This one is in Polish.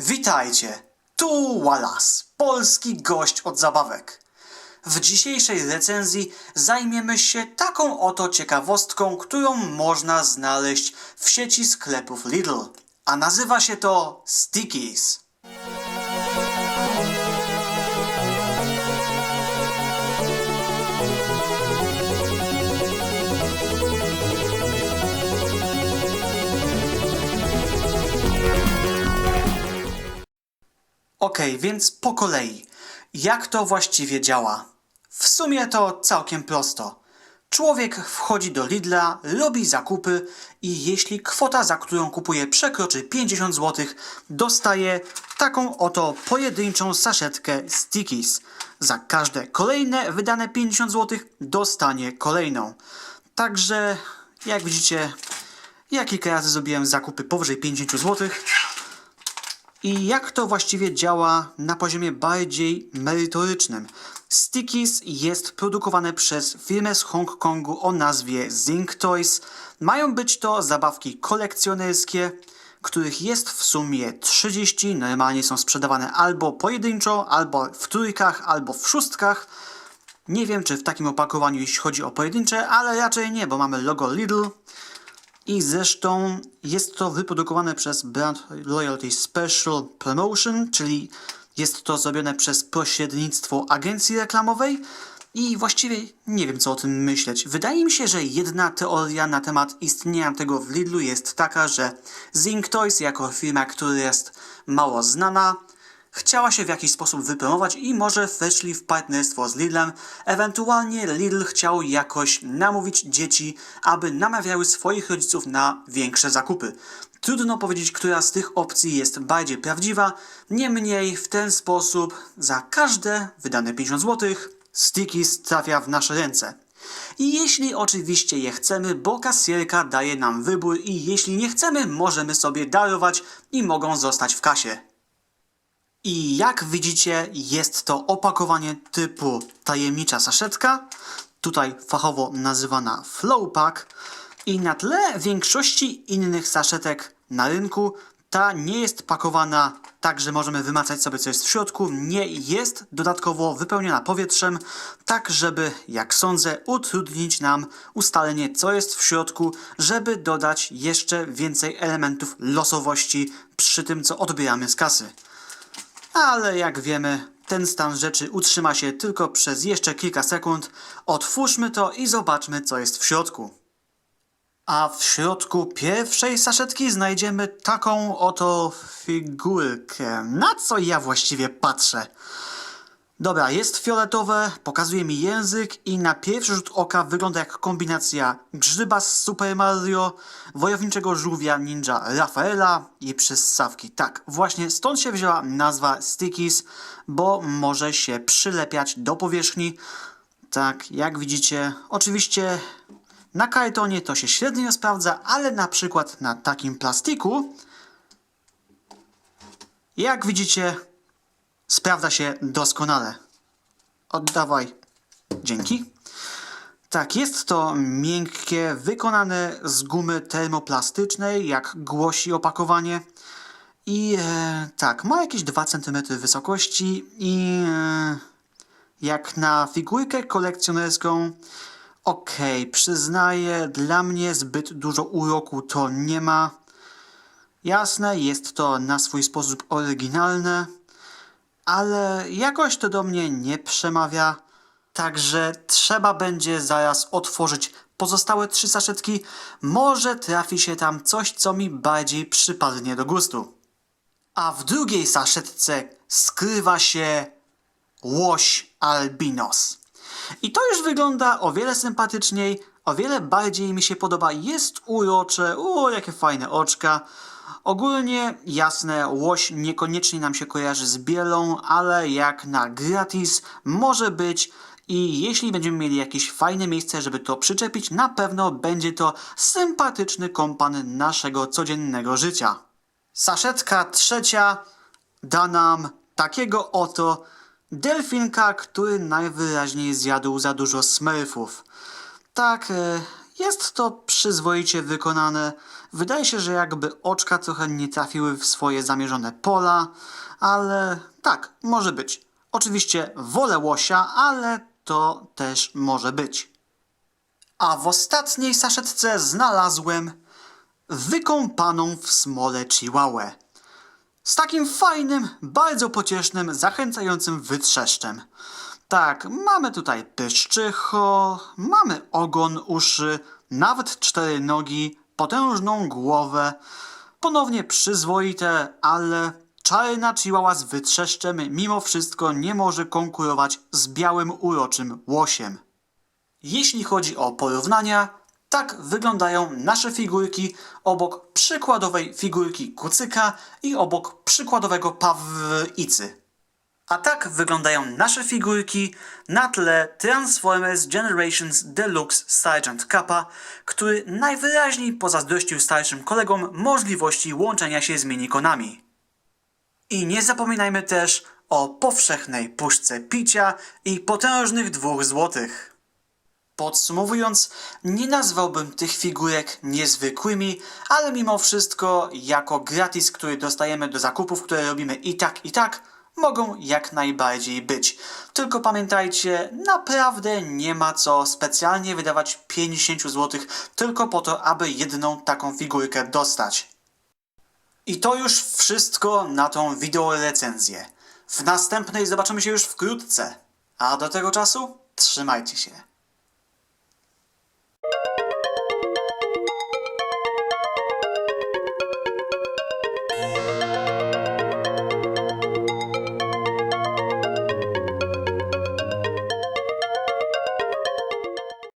Witajcie, tu Wallace, polski gość od zabawek. W dzisiejszej recenzji zajmiemy się taką oto ciekawostką, którą można znaleźć w sieci sklepów Lidl, a nazywa się to Stickies. Okej, więc po kolei. Jak to właściwie działa? W sumie to całkiem prosto. Człowiek wchodzi do Lidla, robi zakupy i jeśli kwota, za którą kupuje przekroczy 50 zł, dostaje taką oto pojedynczą saszetkę Stickies. Za każde kolejne wydane 50 zł dostanie kolejną. Także, jak widzicie, ja kilka razy zrobiłem zakupy powyżej 50 zł. I jak to właściwie działa na poziomie bardziej merytorycznym? Stickies jest produkowane przez firmę z Hongkongu o nazwie Zing Toys. Mają być to zabawki kolekcjonerskie, których jest w sumie 30. Normalnie są sprzedawane albo pojedynczo, albo w trójkach, albo w szóstkach. Nie wiem, czy w takim opakowaniu, jeśli chodzi o pojedyncze, ale raczej nie, bo mamy logo Lidl. I zresztą jest to wyprodukowane przez Brand Loyalty Special Promotion, czyli jest to zrobione przez pośrednictwo agencji reklamowej. I właściwie nie wiem, co o tym myśleć. Wydaje mi się, że jedna teoria na temat istnienia tego w Lidlu jest taka, że Zing Toys, jako firma, która jest mało znana, chciała się w jakiś sposób wypromować i może weszli w partnerstwo z Lidlem. Ewentualnie Lidl chciał jakoś namówić dzieci, aby namawiały swoich rodziców na większe zakupy. Trudno powiedzieć, która z tych opcji jest bardziej prawdziwa, niemniej w ten sposób za każde wydane 50 zł Stickies trafia w nasze ręce. I jeśli oczywiście je chcemy, bo kasjerka daje nam wybór i jeśli nie chcemy, możemy sobie darować i mogą zostać w kasie. I jak widzicie, jest to opakowanie typu tajemnicza saszetka, tutaj fachowo nazywana Flow Pack. I na tle większości innych saszetek na rynku, ta nie jest pakowana tak, że możemy wymacać sobie, co jest w środku. Nie jest dodatkowo wypełniona powietrzem, tak żeby, jak sądzę, utrudnić nam ustalenie, co jest w środku, żeby dodać jeszcze więcej elementów losowości przy tym, co odbieramy z kasy ale jak wiemy, ten stan rzeczy utrzyma się tylko przez jeszcze kilka sekund. Otwórzmy to i zobaczmy, co jest w środku. A w środku pierwszej saszetki znajdziemy taką oto figurkę. Na co ja właściwie patrzę? Dobra, jest fioletowe, pokazuje mi język i na pierwszy rzut oka wygląda jak kombinacja grzyba z Super Mario, wojowniczego żółwia ninja Rafaela i przystawki. Tak, właśnie stąd się wzięła nazwa Stickies, bo może się przylepiać do powierzchni. Tak, jak widzicie, oczywiście na kartonie to się średnio sprawdza, ale na przykład na takim plastiku, jak widzicie, Sprawdza się doskonale. Oddawaj. Dzięki. Tak, jest to miękkie, wykonane z gumy termoplastycznej, jak głosi opakowanie. I e, tak, ma jakieś 2 cm wysokości i e, jak na figurkę kolekcjonerską, okej, przyznaję, dla mnie zbyt dużo uroku to nie ma. Jasne, jest to na swój sposób oryginalne ale jakoś to do mnie nie przemawia. Także trzeba będzie zaraz otworzyć pozostałe trzy saszetki. Może trafi się tam coś, co mi bardziej przypadnie do gustu. A w drugiej saszetce skrywa się łoś albinos. I to już wygląda o wiele sympatyczniej, o wiele bardziej mi się podoba. Jest urocze, o jakie fajne oczka. Ogólnie jasne, łoś niekoniecznie nam się kojarzy z bielą, ale jak na gratis może być i jeśli będziemy mieli jakieś fajne miejsce, żeby to przyczepić, na pewno będzie to sympatyczny kompan naszego codziennego życia. Saszetka trzecia da nam takiego oto delfinka, który najwyraźniej zjadł za dużo smurfów. Tak, e, Jest to przyzwoicie wykonane. Wydaje się, że jakby oczka trochę nie trafiły w swoje zamierzone pola, ale tak, może być. Oczywiście wolę łosia, ale to też może być. A w ostatniej saszetce znalazłem wykąpaną w smole chihuahua. Z takim fajnym, bardzo pociesznym, zachęcającym wytrzeszczem. Tak, mamy tutaj pyszczycho, mamy ogon, uszy, nawet cztery nogi, potężną głowę. Ponownie przyzwoite, ale czarna chihuahua z wytrzeszczem mimo wszystko nie może konkurować z białym, uroczym łosiem. Jeśli chodzi o porównania, tak wyglądają nasze figurki obok przykładowej figurki kucyka i obok przykładowego pawlicy. A tak wyglądają nasze figurki na tle Transformers Generations Deluxe Sergeant Kappa, który najwyraźniej pozazdrościł starszym kolegom możliwości łączenia się z minikonami. I nie zapominajmy też o powszechnej puszce picia i potężnych dwóch złotych. Podsumowując, nie nazwałbym tych figurek niezwykłymi, ale mimo wszystko, jako gratis, który dostajemy do zakupów, które robimy i tak, i tak, mogą jak najbardziej być. Tylko pamiętajcie, naprawdę nie ma co specjalnie wydawać 50 zł tylko po to, aby jedną taką figurkę dostać. I to już wszystko na tą wideo recenzję. W następnej zobaczymy się już wkrótce. A do tego czasu trzymajcie się.